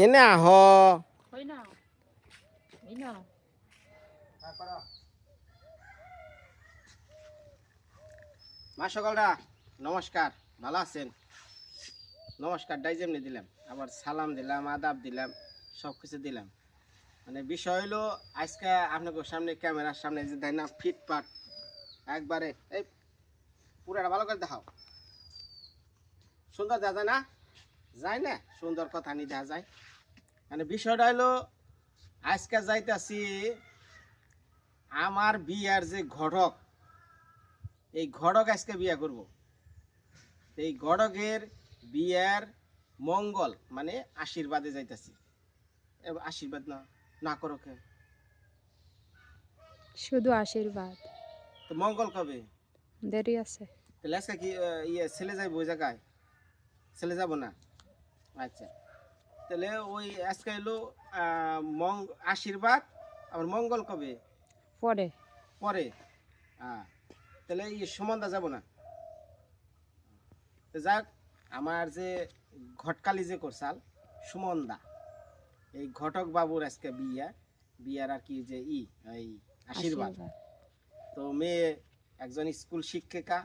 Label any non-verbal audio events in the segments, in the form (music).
এনে আহ না মা সকলরা নমস্কার। ভালো আছেন? নমস্কার ডাই যেমনি দিলাম। আবার সালাম দিলাম আদাব দিলাম সব কিছু দিলাম। মানে বিষয় হলো আজকে আপনাদের সামনে ক্যামেরার সামনে যে দেয় না ফিটপাট একবারে এই পুরাটা ভালো করে দেখাও। সুন্দর দেখা যায় না? যায় না? সুন্দর কথা নি দেখা যায়। মানে বিষয়টা হলো আজকে যাইতাছি আমার বিয়ার যে ঘটক এই ঘটক আজকে বিয়া করব। এই ঘটকের বিয়ার মঙ্গল মানে আশীর্বাদে যাইতাছি। আশীর্বাদ না না করো কে শুধু আশীর্বাদ। তো মঙ্গল কবে? দেরি আছে। তাহলে আজকে কি ইয়ে ছেলে যাইব ওই জায়গায়? ছেলে যাব না? আচ্ছা। তাহলে ওই আজকে এলো মং আশীর্বাদ আবার মঙ্গল কবে? পরে। পরে? হ্যাঁ তাহলে এই সুমন্দা যাব না। যাক আমার যে ঘটকালি যে করছাল সুমন্দা এই ঘটক বাবুর আজকে বিয়া। বিয়ার আর কি যে ই এই আশীর্বাদ। তো মেয়ে একজন স্কুল শিক্ষিকা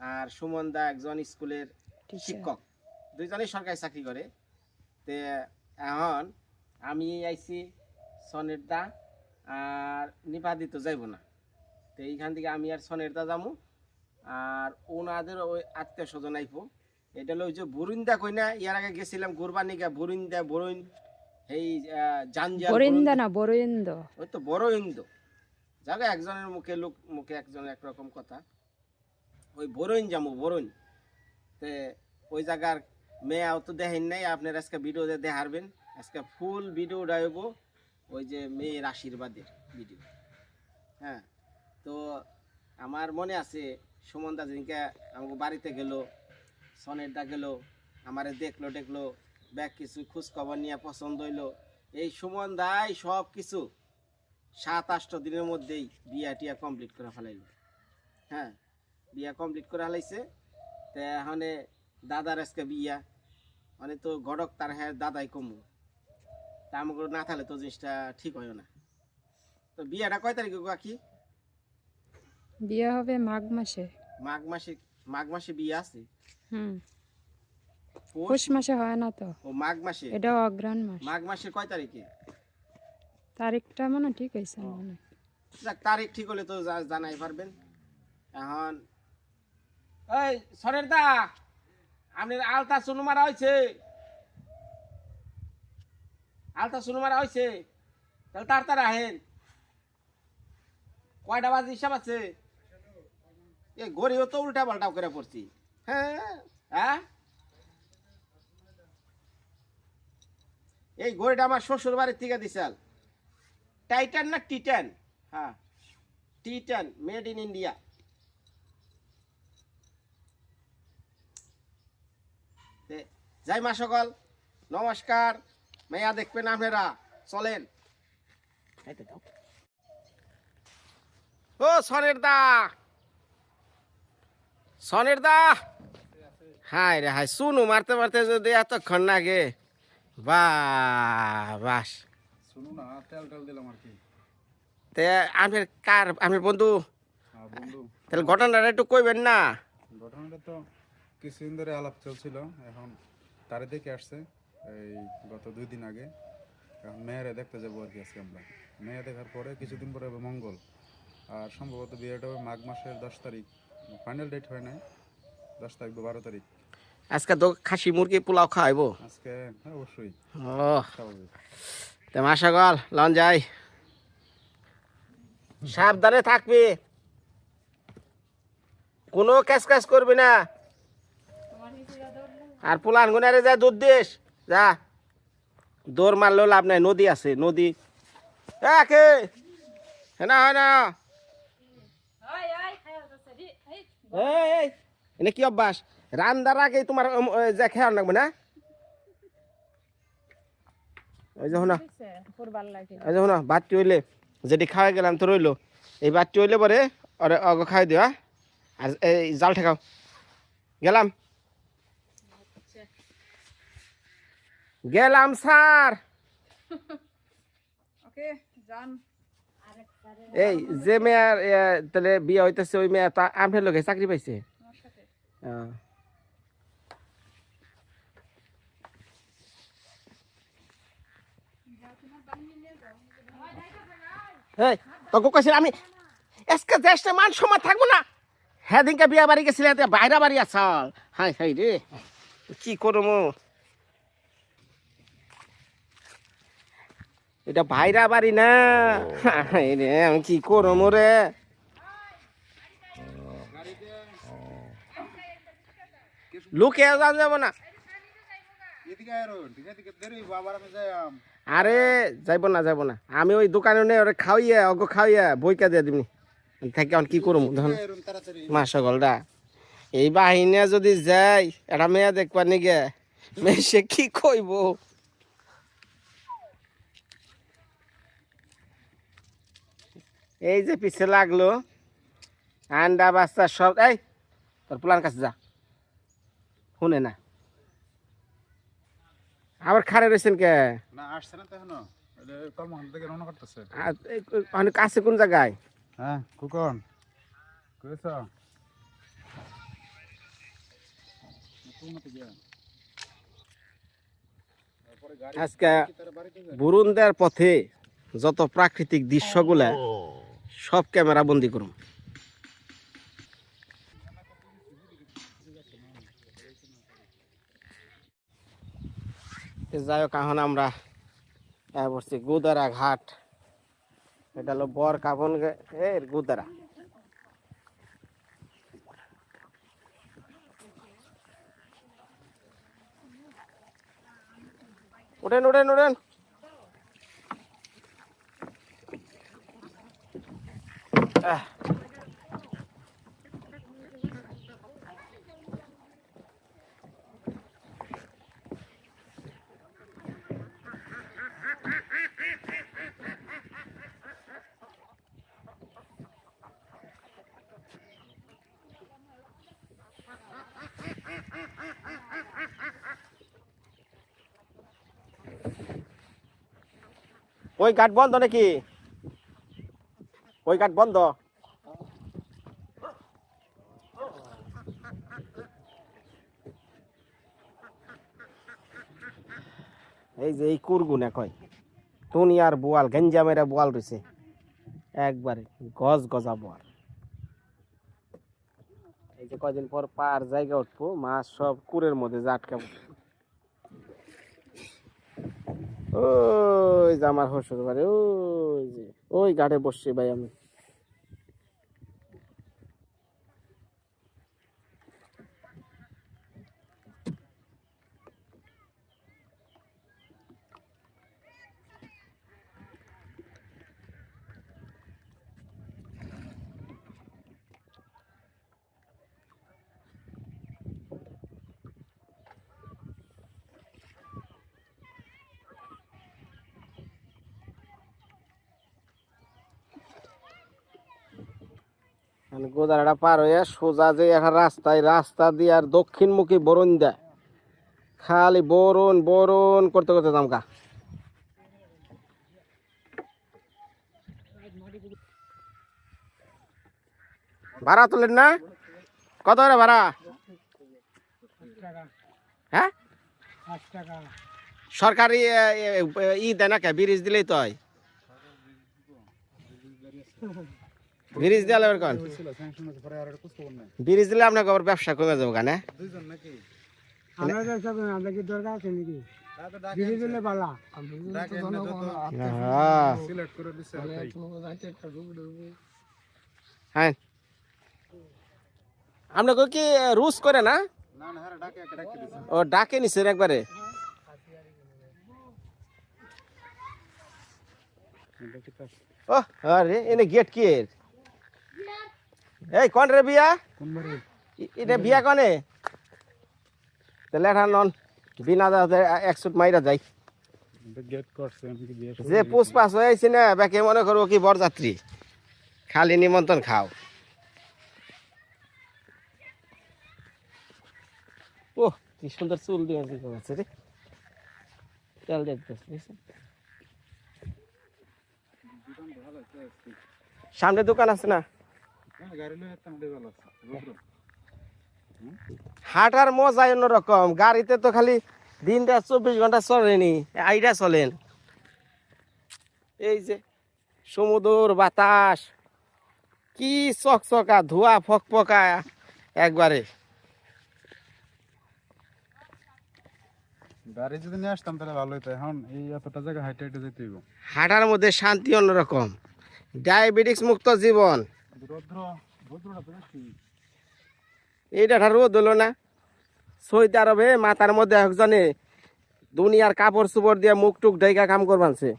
আর সুমন্দা একজন স্কুলের শিক্ষক। দুইজনেই সরকারি চাকরি করে। তে এখন আমি আইছি সনের দা আর নিপাদি তো যাইব না। তো এইখান থেকে আমি আর সনের দা যাব আর ওনাদের ওই আত্মীয় স্বজন আইব। এটা হলো ওই যে বরুন্দা কই না ইয়ার আগে গেছিলাম কোরবানিকা বরুন্দা বরুণ এই আহ, জাঞ্জাল বরিন্দা বরুণ- না বরিন্দ। ওই তো বড় ইন্দু জায়গা একজনের মুখে লোক মুখে একজনের একরকম কথা। ওই বরইন যাব বরইন তে ওই জায়গার মেয়াও তো দেখেন নাই, আপনার আজকে ভিডিওতে দেখারবেন। আজকে ফুল ভিডিও ডাইব ওই যে মেয়ের আশীর্বাদের ভিডিও হ্যাঁ তো আমার মনে আছে সুমনদা যেদিনকে আমাকে বাড়িতে গেল সনের দা গেল, আমারে দেখল দেখল, ব্যাগ কিছু খোঁজ খবর নিয়ে পছন্দ হইল। এই সুমন দাই সব কিছু সাত আটটা দিনের মধ্যেই বিয়া টিয়া কমপ্লিট করে ফেলাইল। হ্যাঁ বিয়া কমপ্লিট করে ফেলাইছে। তো এখন দাদার আজকে বিয়া। মানে তো গড়ক তার হ্যাঁ দাদাই কমু। তা আমাকে না থাকলে তো জিনিসটা ঠিক হয় না। তো বিয়াটা কয় তারিখে কাকি বিয়ে হবে মাঘ মাসে। মাঘ মাসে মাঘ মাসে বিয়ে আছে? হুম। পৌষ? মাসে হয় না তো। ও মাঘ মাসে? এটা অগ্রাণ মাস। মাঘ মাসের কয় তারিখে? তারিখটা মনে ঠিক হয়েছে মনে যাক তারিখ ঠিক হলে তো জানাই পারবেন। এখন এই সরের দা! আপনার আলতা সুনু মারা হয়েছে আলতা মারা হয়েছে তাহলে তাড়াতাড়ি আহেন। কয়টা বাজে হিসাব আছে? এ গড়িও তো উল্টা পাল্টা করে পড়ছি। হ্যাঁ। হ্যাঁ? এই গড়িটা আমার শ্বশুর বাড়ির থেকে দিছাল টাইটান না টিটান? হ্যাঁ। Titan made in India. যাই মা সকল নমস্কার মেয়া দেখবেন আপনারা চলেন। ও সনের দা। সনের দা। হাই রে হাই শুনু মারতে মারতে যদি এতক্ষণ লাগে বা বাস শুনো না তেল টেল দিলাম আর কি। তে কার বন্ধু। হ্যাঁ বন্ধু। তাহলে ঘটনাটা একটু কইবেন না? ঘটনাটা তো কিছুদিন ধরে আলাপ চলছিল এখন তারে দেখে আসছে এই গত দুই দিন আগে। এখন মেয়েরে দেখতে যাব আর কি আজকে আমরা। মেয়ে দেখার পরে কিছুদিন পরে হবে মঙ্গল। আর সম্ভবত বিয়েটা হবে মাঘ মাসের দশ তারিখ। ফাইনাল ডেট হয় নাই দশ তারিখ বা বারো তারিখ। আজকে তো খাসি মুরগি পোলাও খাইবো আজকে হ্যাঁ অবশ্যই। ও তে মাসা গল লন যাই। সাবধানে থাকবি। কোনো ক্যাশ ক্যাশ করবি না। আর পুলান গুনারে যা দুধ দিস। যা। দৌড় মারলেও লাভ নাই নদী আছে নদী। এ কে? না হয় না এনে কি অভ্যাস? রান্দার আগে তোমার উম, ওই যে খেয়াল রাখবে না? ওই যখন না করবার লাগে এই যখন হইলে যেটি খাওয়াই গেলাম তো রইল। এই বাচ্চা হইলে পরে ওরে অগ খাওয়াই দিও হ্যাঁ? আর এই জাল ঠেকাও। গেলাম। গেলাম স্যার। (laughs) এই যে মেয়ের তাহলে বিয়ে হইতেছে ওই মেয়ে তা আপনার লোকে চাকরি পাইছে? আমি এসকে দেশে মান সময় থাকব না। হেদিনকে বিয়া বাড়ি গেছিলে বাইরা বাড়ি আসাল হাই হাই রে। কি করব এটা বাইরা বাড়ি না। রে আমি কি করব রে? লুকে যাওয়া যাব না। আরে যাইব না যাইব না। আমি ওই দোকানে নে ওরে খাওয়াইয়া অগ খাওয়াইয়া বইকা দিয়ে দিবনি থেকে এখন কি করব ধন? আয়রন তাড়াতাড়ি মা সকলটা এই বাহিনী যদি যাই এটা মেয়ে দেখবা নিগে। মেয়ে সে কি কইব? এই যে পিছে লাগল। আন্ডা বাচ্চা সব এই তোর প্লান কাছে যা। শুনে না। আবার খারে রয়েছেন কে? না আসছে না তো এখনও। কর্মখান থেকে রওনা করতেছে। আর এই কাছে কোন জায়গায়? হ্যাঁ কুকন কইছ? আজকে বুরুন্দার পথে যত প্রাকৃতিক দৃশ্যগুলা সব ক্যামেরা বন্দি করুন। যাই হোক, এখন আমরা বসছি গুদারা ঘাট। এটা হলো বর কাবন এর গুদারা। উঠেন উঠেন উঠেন। ওই গাট বন্ধ নাকি? ওই কাঠ বন্ধ? এই যে এই কুরগুনে কয় টুনি আর বোয়াল, গেঞ্জা মেরা বোয়াল রয়েছে একবারে গজ গজা বোয়াল এই যে কয়দিন পর পার জায়গা উঠবো, মাছ সব কুরের মধ্যে আটকাবো। ওই যে আমার হসুর বাড়ি ওই যে। ওই গাড়ে বসছি ভাই আমি। মানে গোদারাটা পার হয়ে সোজা যে একটা রাস্তায়, রাস্তা দিয়ে আর দক্ষিণমুখী বরণ দেয় খালি বরণ বরণ করতে করতে দামকা ভাড়া তোলেন না? কত করে ভাড়া? হ্যাঁ? সরকারি ই দেয় না কে ব্রিজ দিলেই তো হয়। ব্রিজ দিলে এবার কন। ব্রিজ দিলে আপনাকে আবার ব্যবসা কমে যাব কেন? করি হ্যাঁ সিলেক্ট করে দিছে তাই। হ্যাঁ। আপনাকে কি রুশ করে না? না না হ্যাঁ ও ডাকে নিছেন একবারে। ও আরে এনে গেট কি এর? এই কোন রে বিয়া? এটা বিয়া কনে? এটা নন বিনা দাদা এক সুট মাইরা যাই। যে পুষ্পাস হয়েছে না ব্যাকে মনে করব কি বরযাত্রী। খালি নিমন্ত্রণ খাও। ও কি সুন্দর চুল দিয়ে আছে রে। তেল দেখতেছে সামনে দোকান আছে না? হাঁটার মজাই অন্যরকম গাড়িতে তো খালি দিনটা চব্বিশ ঘণ্টা চলেনি আইডা চলেন। এই যে সমুদ্র বাতাস কি চকচকা ধোয়া ফকফকা একবারে। গাড়ি যদি নিয়ে আসতাম তাহলে ভালো হতো এখন এই এতটা জায়গা হাইটে হাইটে যেতে হাঁটার মধ্যে শান্তি অন্যরকম ডায়াবেটিক্স মুক্ত জীবন। এইটা রোদ হলো না। সৌদি আরবে মাথার মধ্যে একজনে দুনিয়ার কাপড় চুপড় দিয়ে মুখ টুক ঢেকা কাম করবানছে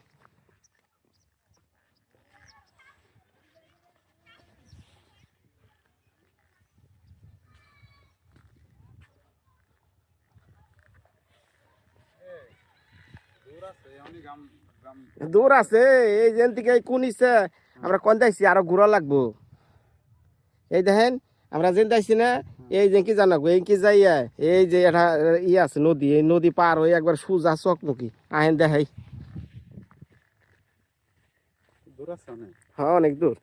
দূর আছে, এই যেন থেকে কুনিছে আমরা কোন যাইছি আরও ঘুরা লাগবো। এই দেখেন আমরা যেন যাইছি না এই যে কি জানাব এই কি যাইয়া এই যে এটা ই আছে নদী এই নদী পার হয়ে একবার সুজা চকমকি আহেন দেখাই। হ্যাঁ অনেক দূর।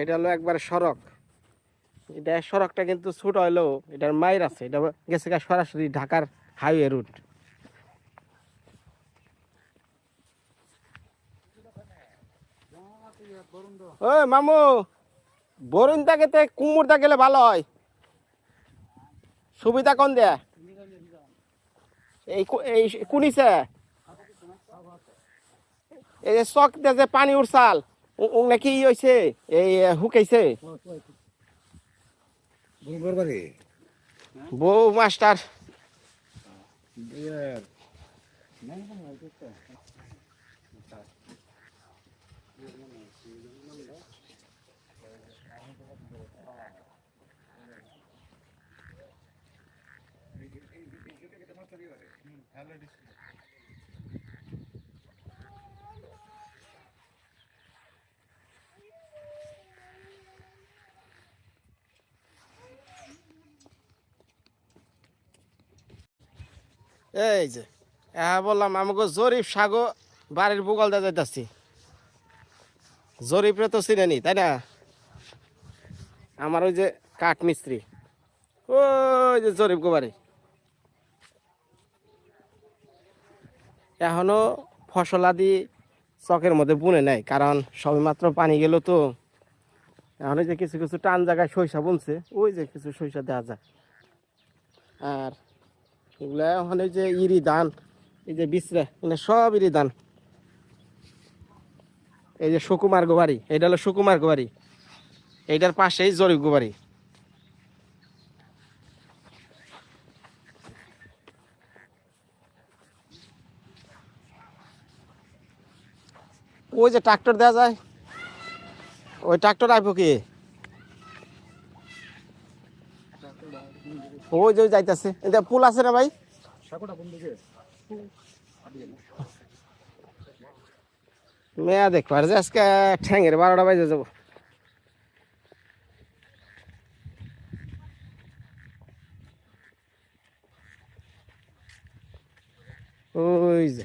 এটা হলো একবার সড়ক। এটা সড়কটা কিন্তু ছোট হলেও এটার মায়ের আছে এটা গেছে গা সরাসরি ঢাকার হাইওয়ে রুট। ওই মামু বরুণ দা গেতে কুমুর দা গেলে ভালো হয়। সুবিধা কোন দে? এই এই কুনিছে? এই যে চক দিয়ে যে পানি উঠছাল উ- উ নাকি ই হয়েছে এই হুকাইছে বউ master. Beer. Nandang lang dito. এই যে হ্যাঁ বললাম আমাকে জরিফ সাগো বাড়ির বুগল দা যাইতাছি। জরিফরে তো চিনেনি তাই না? আমার ওই যে কাঠ মিস্ত্রি ওই যে জরিফ গো বাড়ি। এখনও ফসলাদি চকের মধ্যে বুনে নাই, কারণ সবেমাত্র পানি গেল তো। এখন যে কিছু কিছু টান জায়গায় সরিষা বুনছে, ওই যে কিছু সরিষা দেওয়া যায়। আর এগুলা ওখানে যে ইরি ধান, এই যে বিশ্রে মানে সব ইরি ধান। এই যে সুকুমার গোবারি, এটা হলো সুকুমার গোবারি। এইটার পাশেই জরিফ গোবারি। ওই যে ট্রাক্টর দেওয়া যায়, ওই ট্রাক্টর আইব কি? ওই যে যাইতাছে। এটা পুল আছে না ভাই? মেয়া দেখব আর যে আজকে ঠ্যাঙের বারোটা বাজে যাব। ওই যে।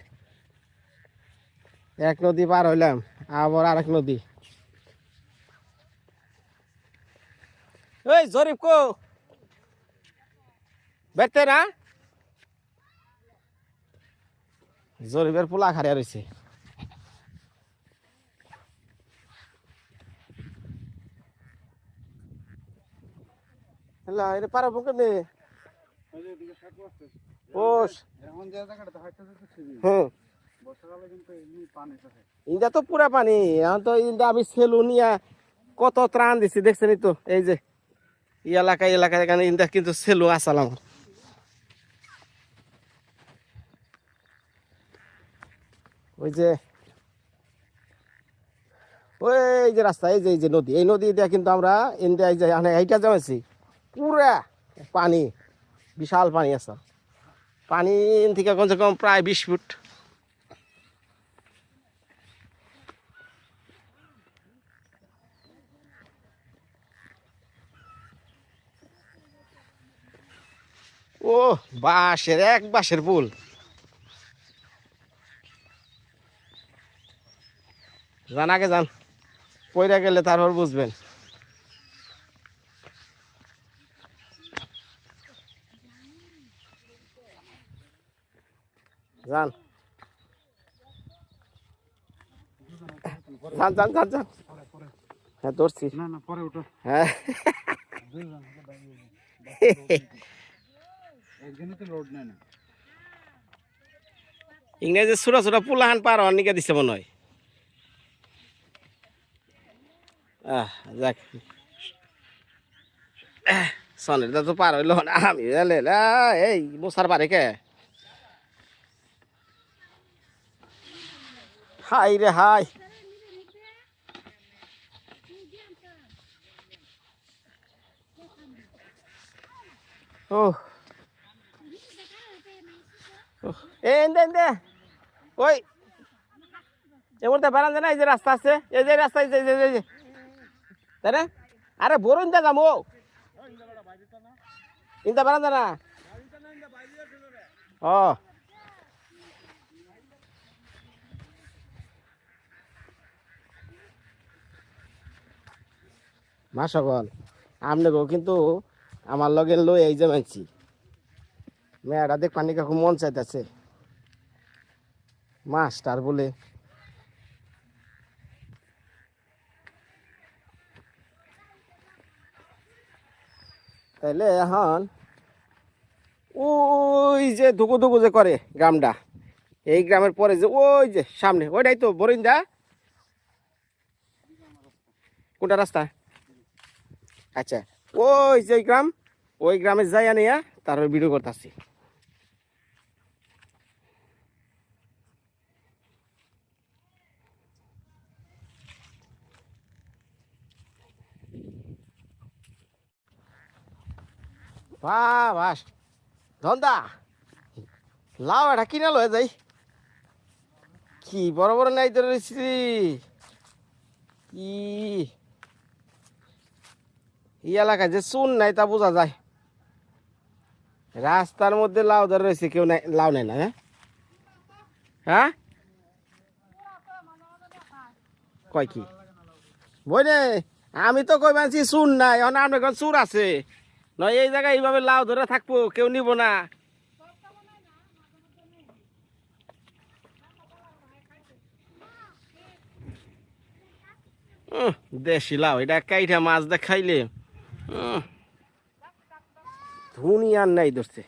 এক নদী পার হইলাম, আবার আরেক নদী। ওই জরিফ কো। বেতে না জরিফের পোলা খারিয়া রয়েছে এটা পারাবো কেমনে? ইন্দা তো পুরা পানি, এখন তো ইন্দা আমি সেলু নিয়া কত ত্রাণ দিছি, দেখছেনই তো? এই যে এলাকায় এখানে ইন্দা কিন্তু সেলু আসাল ওই যে ওই যে রাস্তা, এই যে এই যে নদী, এই নদী দিয়ে কিন্তু আমরা ইন্ডিয়ায় যাই যে এইটা জমেছি পুরা পানি, বিশাল পানি আছে। পানি থেকে কমসে কম প্রায় বিশ ফুট। ও বাঁশের, এক বাঁশের পুল। যান আগে যান পয়রা গেলে তারপর বুঝবেন। যান যান যান যান যান হ্যাঁ ধরছি। হ্যাঁ। ইংরেজি ছোট ছোট পুলাহান পার হওয়ার নিকে দিছে মনে হয় আহ যাক। সনের দা তো পার হইল না, আমি এই বসার পারে কে। হাই রে হাই। ও এ, এন্দে এন্দে। ওই এ বলতে বারান্দা না এই যে রাস্তা আছে এই যে রাস্তা এই এই এই যে। তাই না? আরে বরুণ দা যাব ইন্দা বারান্দা না? ও মা সকল আমনে গো কিন্তু আমার লগে লই এই যে মানছি। মেয়েটা দেখ পানি কাকু মন চাইতেছে। মাস্টার বলে তাইলে এখন ওই যে ধুকু ধুকু যে করে গ্রামটা, এই গ্রামের পরে যে ওই যে সামনে, ওইটাই তো বরিন্দা। কোনটা রাস্তা? আচ্ছা ওই যে গ্রাম, ওই গ্রামে যাই আনিয়া তারপর ভিডিও করতেছি। ধন্দা। এটা যাই। কি নাই এই এলাকায় যে চুন নাই তা বোঝা যায়। রাস্তার মধ্যে লাউ ধরে রয়েছে, কেউ নাই, লাউ নাই না হ্যাঁ? হ্যাঁ? কয় কি? বই আমি তো কই মানছি চুন নাই ঘর চুর আছে। নয়, এই জায়গায় এইভাবে লাউ ধরে থাকব, কেউ নিব না। দেশি লাউ, এটা কাইটা মাছ দেখাইলে। ধুনিয়ার নাই ধরছে।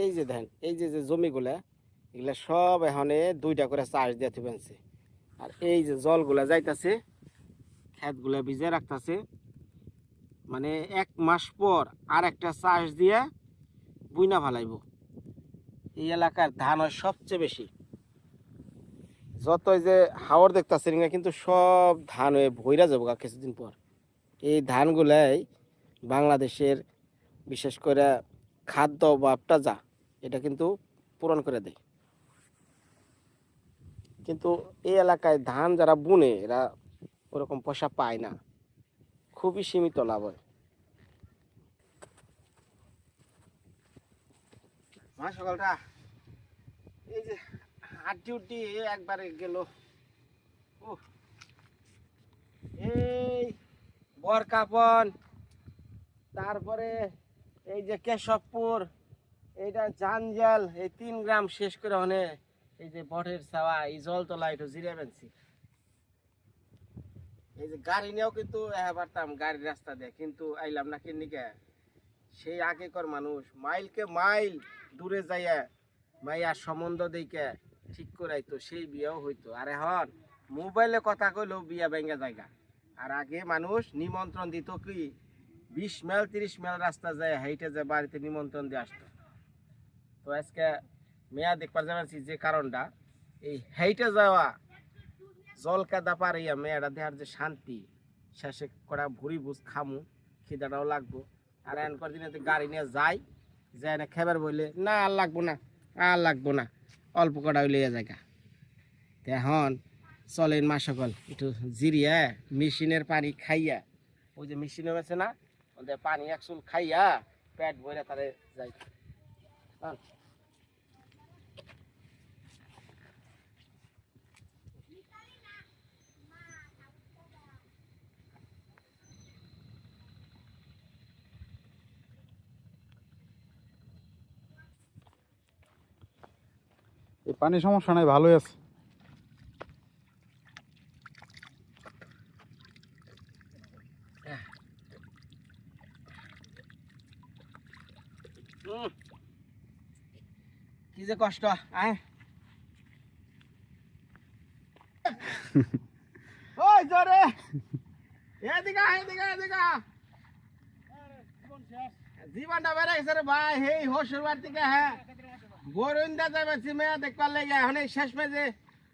এই যে দেখেন, এই যে যে জমিগুলা, এগুলা সব এখানে দুইটা করে চাষ দিয়ে থুবেনছে আর এই যে জলগুলা যাইতাছে, ক্ষেতগুলা ভিজে রাখতাছে। মানে এক মাস পর আর একটা চাষ দিয়ে বুইনা ফালাইব। এই এলাকার ধান হয় সবচেয়ে বেশি। যতই যে হাওর দেখতাছে কিন্তু সব ধান হয়ে ভইরা যাব কিছুদিন পর। এই ধানগুলাই বাংলাদেশের, বিশেষ করে খাদ্য অভাবটা যা এটা কিন্তু পূরণ করে দেয়। কিন্তু এই এলাকায় ধান যারা বুনে এরা ওরকম পয়সা পায় না। খুবই সীমিত লাভ হয়। মা সকালটা এই যে হাড্ডি উড্ডি একবারে গেল। উহ, এই বরকাপন তারপরে এই যে কেশবপুর এইটা জানজাল এই তিন গ্রাম শেষ করে হনে এই যে বটের ছাওয়া এই জলতলা একটু জিরে বেনছি এই যে গাড়ি নিয়েও কিন্তু পারতাম, গাড়ির রাস্তা দিয়ে, কিন্তু আইলাম না কিনিকে। সেই আগেকার মানুষ, মাইলকে মাইল দূরে যাইয়া মাইয়ার সম্বন্ধ দিকে ঠিক করাইতো, সেই বিয়েও হইতো। আর এখন মোবাইলে কথা কইলেও বিয়া ভেঙে জায়গা। আর আগে মানুষ নিমন্ত্রণ দিত কি, বিশ মাইল তিরিশ মাইল রাস্তা যায়, হাইটে যায়, বাড়িতে নিমন্ত্রণ দিয়ে আসতো। তো আজকে মেয়া দেখবার যে কারণটা, এই হাইটে যাওয়া জল কাদা পারিয়া মেয়েটা দেহার যে শান্তি, শেষে করা ভুড়ি বুঝ খামু, খিদাটাও লাগবো। আর এন করে দিনে গাড়ি নিয়ে যাই যায় না খেবার বললে না, আর লাগবো না, আর লাগবো না, অল্প কটা হইলে জায়গা। এখন চলেন মা সকল, একটু জিরিয়া, মেশিনের পানি খাইয়া, ওই যে মেশিনে আছে না, ওদের পানি একচুল খাইয়া পেট ভরে তারে যাই। এই পানির সমস্যা নাই ভালোই আছে। কি যে কষ্ট আয়। (laughs) ওই জোরে। এদিকে আয়, এদিকে আয়, এদিকে জীবনটা বেড়ে গেছে রে ভাই হেই হসুর বাড়ি থেকে হ্যাঁ। বরুন্দা যাবে মেয়া দেখবার লেগে এখন শেষ মেজে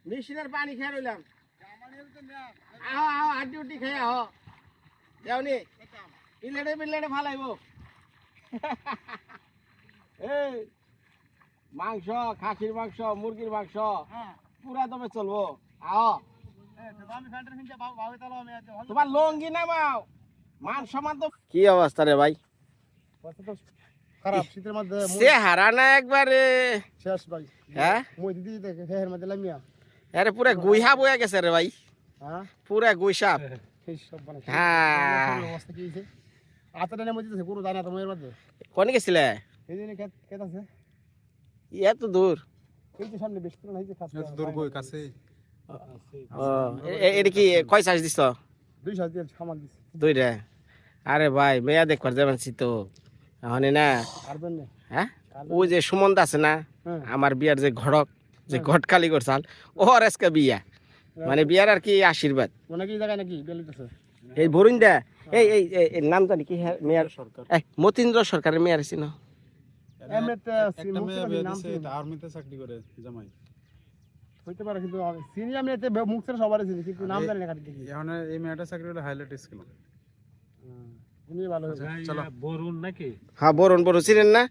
মেশিনের পানি খেয়ে রইলাম। আহ আহ আড্ডি উড্ডি খেয়ে আহ। যাওনি পিলেটে পিলেটে ফালাইব। (laughs) এই মাংস খাসির মাংস মুরগির মাংস পুরা দমে চলবো। আহ। তোমার লঙ্গি নামাও। মান সমান তো কি অবস্থা রে ভাই? খারাপ শীতের মধ্যে সে হারানা একবারে। শেষ ভাই। হ্যাঁ? মই দিদি দেখে ফের মধ্যে লামিয়া। আরে পুরা গুইহা বয়ে গেছে রে ভাই। হ্যাঁ? পুরা গুইসাপ সেই সব বানাইছে হ্যাঁ। অবস্থা কি দিতেছে পুরো দানা তোমার মধ্যে। কোন গেছিলে? এই খেত খেত আছে। এত দূর। এই যে সামনে বেশ পুরো হয়েছে খাচ্ছে এত দূর বই কাছে এটা কি কয় চার্জ দিছ? দুই সাত দিয়ে সামান দিছে। দুইটা। আরে ভাই মেয়া দেখবার যাবেন তো। এখন না আর হ্যাঁ? ওই যে সুমন্ত আছে না হ্যাঁ। আমার বিয়ার যে ঘড়ক যে ঘটকালি করছাল ওর আজকে বিয়া। মানে বিয়ার আর কি আশীর্বাদ। এই বরুণদা এই এই এই- এই নাম জানি কি হ্যাঁ মেয়ার সরকার। এই মতীন্দ্র সরকারের মেয়ার করে জামাই। হইতে পারে কিন্তু চিনি আমি এতে মুখ ছেড়ে সবারই চিনি কিন্তু নাম জানি না কাটি এখন এই মেয়েটা চাকরি করে হাইলাইট স্কিল তুমি ভালো হ্যাঁ বরুণ বরুণ ছিলেন না?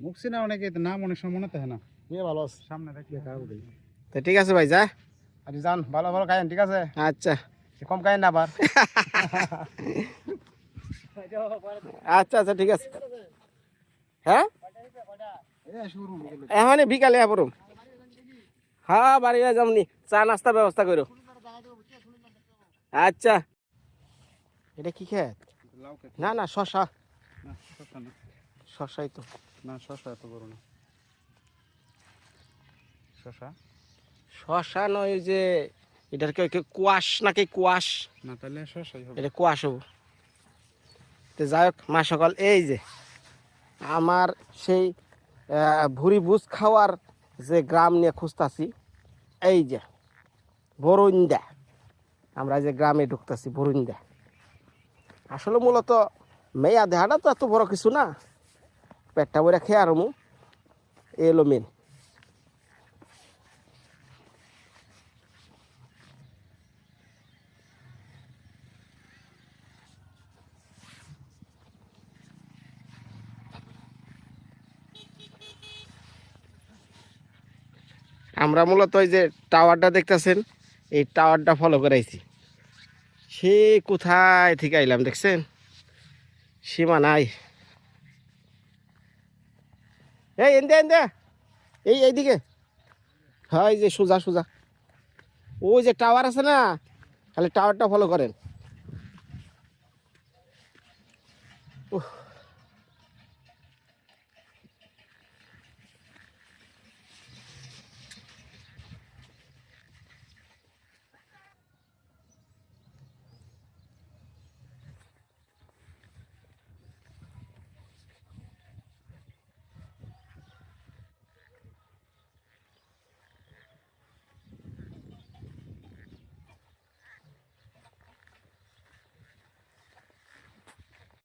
মুখ চিনা অনেকে নাম অনেক সময় মনে থাকে না। মেয়ে ভালো আছে। সামনে তো ঠিক আছে ভাই যা। আরে যান ভালো ভালো ঠিক আছে? আচ্ছা। কম না আবার। আচ্ছা আচ্ছা ঠিক আছে। হ্যাঁ? এখন বিকালে পড়ুম হ্যাঁ বাড়ি যামনি চা নাস্তা ব্যবস্থা করো। আচ্ছা। এটা কি খেত? না না শশা। শশা শশাই তো। না শশা এত বড় না। শশা? শশা নয় যে এটার কি কুয়াশ নাকি কুয়াশ? না তাহলে শশাই হবে। এটা কুয়াশ হব। তো যাই হোক মা সকাল এই যে আমার সেই ভুরি ভুজ খাওয়ার যে গ্রাম নিয়ে খুঁজতাছি এই যে বরুন্দা আমরা যে গ্রামে ঢুকতেছি বরুন্দা আসলে মূলত মেয়া দেহাটা তো এত বড় কিছু না। পেটটা বইরা খেয়ে আরমু এলো মেন আমরা মূলত ওই যে টাওয়ারটা দেখতেছেন, এই টাওয়ারটা ফলো করাইছি। সে কোথায় থেকে আইলাম দেখছেন? সীমা নাই। এই, এনদে এনদে। এই, এইদিকে। হয় যে, সোজা সোজা। ও যে টাওয়ার আছে না, তাহলে টাওয়ারটা ফলো করেন। উহ